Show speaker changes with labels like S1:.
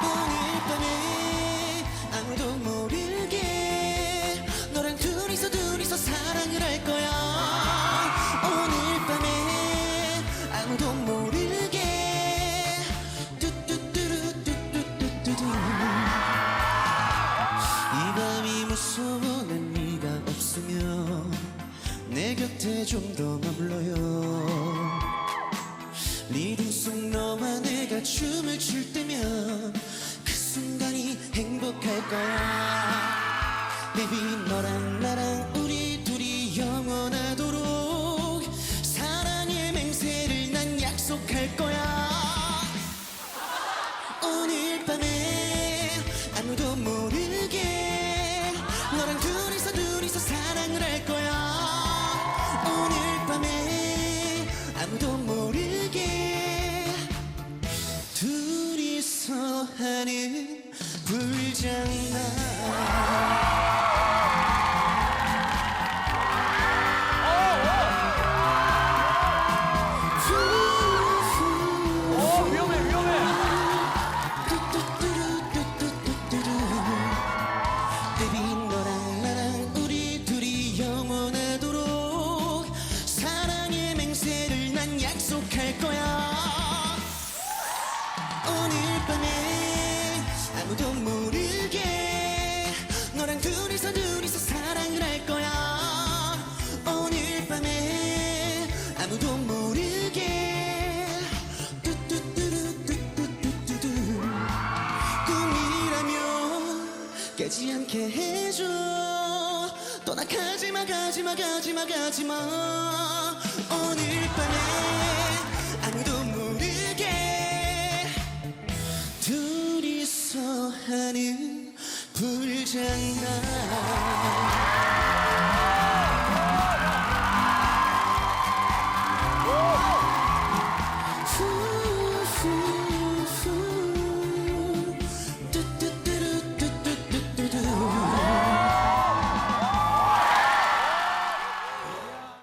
S1: 밤에 아무도 모르게. 너랑 둘이서 둘이서 사랑을 할 거야. 오늘 밤에 아무도 모르게. 뚜뚜뚜루 뚜뚜뚜뚜뚜. 이 밤이 무서워 난 네가 없으면 내 곁에 좀 더 머물러요 거야. Baby 너랑 나랑 우리 둘이 영원하도록 사랑의 맹세를 난 약속할 거야. 오늘 밤에 아무도 모르게 너랑 둘 사랑의 맹세를 난 약속할 거야 아무도 모르게 너랑 둘이서 둘이서 사랑을 할 거야. 오늘 밤에 아무도 모르게 뚜뚜뚜루뚜뚜뚜뚜뚜. 꿈이라면 깨지 않게 해줘. 떠나 가지마 가지마 가지마 가지마